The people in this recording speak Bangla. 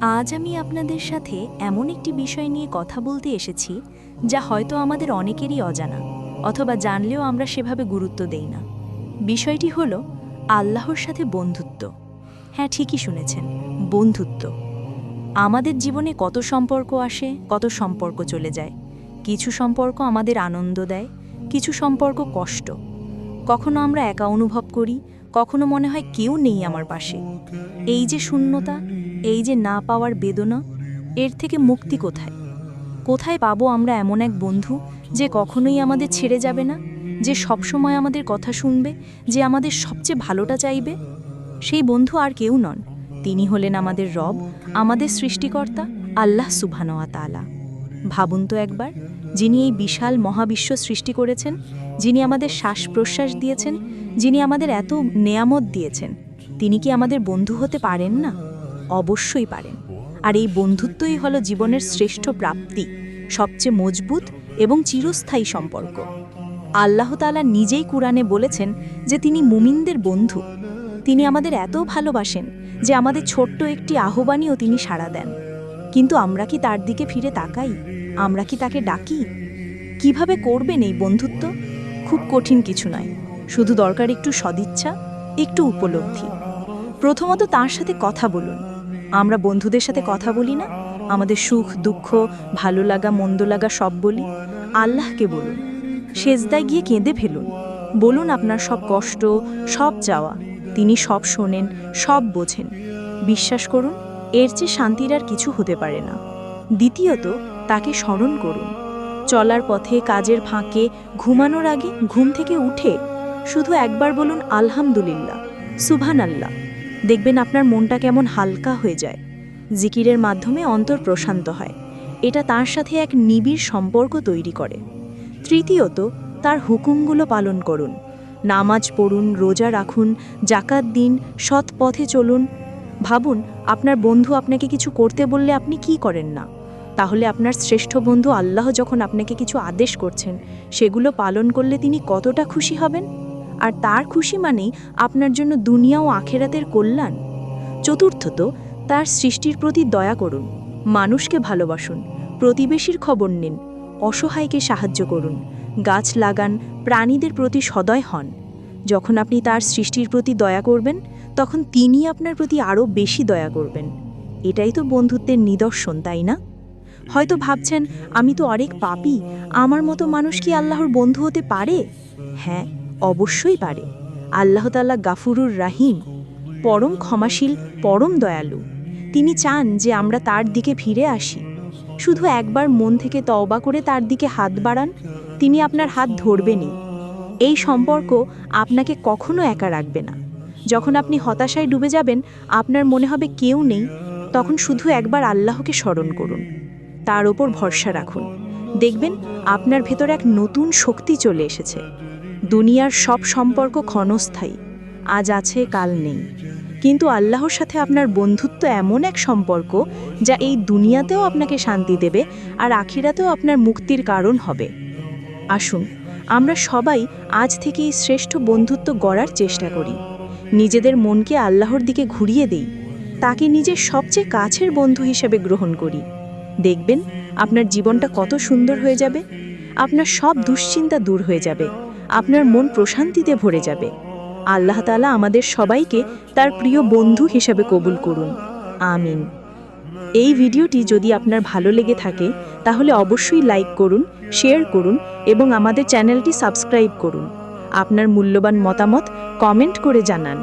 আজ আমি আপনাদের সাথে এমন একটি বিষয় নিয়ে কথা বলতে এসেছি, যা হয়তো আমাদের অনেকেরই অজানা, অথবা জানলেও আমরা সেভাবে গুরুত্ব দেই না। বিষয়টি হল আল্লাহর সাথে বন্ধুত্ব। হ্যাঁ ঠিকই শুনেছেন, বন্ধুত্ব। আমাদের জীবনে কত সম্পর্ক আসে, কত সম্পর্ক চলে যায়। কিছু সম্পর্ক আমাদের আনন্দ দেয়, কিছু সম্পর্ক কষ্ট। কখনো আমরা একা অনুভব করি কখনো মনে হয় কেউ নেই আমার পাশে। এই যে শূন্যতা, এই যে না পাওয়ার বেদনা, এর থেকে মুক্তি কোথায়? কোথায় পাবো আমরা এমন এক বন্ধু যে কখনোই আমাদের ছেড়ে যাবে না, যে সবসময় আমাদের কথা শুনবে, যে আমাদের সবচেয়ে ভালোটা চাইবে? সেই বন্ধু আর কেউ নন। তিনি হলেন আমাদের রব, আমাদের সৃষ্টিকর্তা, আল্লাহ সুবহানোয়া তালা ভাবুন তো একবার যিনি এই বিশাল মহাবিশ্ব সৃষ্টি করেছেন, যিনি আমাদের শ্বাস প্রশ্বাস দিয়েছেন, যিনি আমাদের এত নেয়ামত দিয়েছেন, তিনি কি আমাদের বন্ধু হতে পারেন না? অবশ্যই পারেন। আর এই বন্ধুত্বই হলো জীবনের শ্রেষ্ঠ প্রাপ্তি, সবচেয়ে মজবুত এবং চিরস্থায়ী সম্পর্ক। আল্লাহ তাআলা নিজেই কুরআনে বলেছেন যে তিনি মুমিনদের বন্ধু। তিনি আমাদের এত ভালোবাসেন যে আমাদের ছোট্ট একটি আহ্বানীও তিনি সাড়া দেন। কিন্তু আমরা কি তার দিকে ফিরে তাকাই? আমরা কি তাকে ডাকি? কীভাবে করবেন এই বন্ধুত্ব? খুব কঠিন কিছু নয়। শুধু দরকার একটু সদিচ্ছা, একটু উপলব্ধি। প্রথমত তার সাথে কথা বলুন। আমরা বন্ধুদের সাথে কথা বলি না। আমাদের সুখ, দুঃখ, ভালো লাগা, মন্দ লাগা সব বলি। আল্লাহকে বলুন। সেজদায় গিয়ে কেঁদে ফেলুন। বলুন আপনার সব কষ্ট, সব চাওয়া। তিনি সব শোনেন, সব বোঝেন। বিশ্বাস করুন, এর চেয়ে শান্তির আর কিছু হতে পারে না। দ্বিতীয়ত তাকে স্মরণ করুন। চলার পথে কাজের ফাঁকে ঘুমানোর আগে ঘুম থেকে উঠে শুধু একবার বলুন আলহামদুলিল্লাহ সুভান আল্লাহ দেখবেন আপনার মনটা কেমন হালকা হয়ে যায়। জিকিরের মাধ্যমে অন্তর প্রশান্ত হয়। এটা তার সাথে এক নিবিড় সম্পর্ক তৈরি করে। তৃতীয়ত, তার হুকুমগুলো পালন করুন। নামাজ পড়ুন, রোজা রাখুন জাকাত দিন, সৎ পথে চলুন। ভাবুন, আপনার বন্ধু আপনাকে কিছু করতে বললে আপনি কি করেন না? তাহলে আপনার শ্রেষ্ঠ বন্ধু আল্লাহ যখন আপনাকে কিছু আদেশ করছেন, সেগুলো পালন করলে তিনি কতটা খুশি হবেন? আর তার খুশি মানেই আপনার জন্য দুনিয়া ও আখেরাতের কল্যাণ। চতুর্থত, তার সৃষ্টির প্রতি দয়া করুন, মানুষকে ভালোবাসুন, প্রতিবেশীর খবর নিন, অসহায়কে সাহায্য করুন, গাছ লাগান, প্রাণীদের প্রতি সদয় হন। যখন আপনি তার সৃষ্টির প্রতি দয়া করবেন, তখন তিনি আপনার প্রতি আরও বেশি দয়া করবেন। এটাই তো বন্ধুত্বের নিদর্শন, তাই না? হয়তো ভাবছেন, আমি তো অনেক পাপী, আমার মতো মানুষ কি আল্লাহর বন্ধু হতে পারে? হ্যাঁ অবশ্যই পারে। আল্লাহ তাল্লাহ গাফুরুর রাহিম, পরম ক্ষমাশীল, পরম দয়ালু। তিনি চান যে আমরা তার দিকে ফিরে আসি। শুধু একবার মন থেকে তওবা করে তার দিকে হাত বাড়ান, তিনি আপনার হাত ধরবেনই। এই সম্পর্ক আপনাকে কখনো একা রাখবে না। যখন আপনি হতাশায় ডুবে যাবেন, আপনার মনে হবে কেউ নেই, তখন শুধু একবার আল্লাহকে স্মরণ করুন। তার ওপর ভরসা রাখুন। দেখবেন আপনার ভেতর এক নতুন শক্তি চলে এসেছে। দুনিয়ার সব সম্পর্ক ক্ষণস্থায়ী। আজ আছে, কাল নেই। কিন্তু আল্লাহর সাথে আপনার বন্ধুত্ব এমন এক সম্পর্ক যা এই দুনিয়াতেও আপনাকে শান্তি দেবে আর আখিরাতেও আপনার মুক্তির কারণ হবে। আসুন, আমরা সবাই আজ থেকে এই শ্রেষ্ঠ বন্ধুত্ব গড়ার চেষ্টা করি। নিজেদের মনকে আল্লাহর দিকে ঘুরিয়ে দেই। তাকে নিজের সবচেয়ে কাছের বন্ধু হিসেবে গ্রহণ করি। দেখবেন আপনার জীবনটা কত সুন্দর হয়ে যাবে, আপনার সব দুশ্চিন্তা দূর হয়ে যাবে, আপনার মন প্রশান্তিতে ভরে যাবে। আল্লাহ তালা আমাদের সবাইকে তার প্রিয় বন্ধু হিসেবে কবুল করুন। আমিন। এই ভিডিওটি যদি আপনার ভালো লেগে থাকে, তাহলে অবশ্যই লাইক করুন, শেয়ার করুন এবং আমাদের চ্যানেলটি সাবস্ক্রাইব করুন। আপনার মূল্যবান মতামত কমেন্ট করে জানান।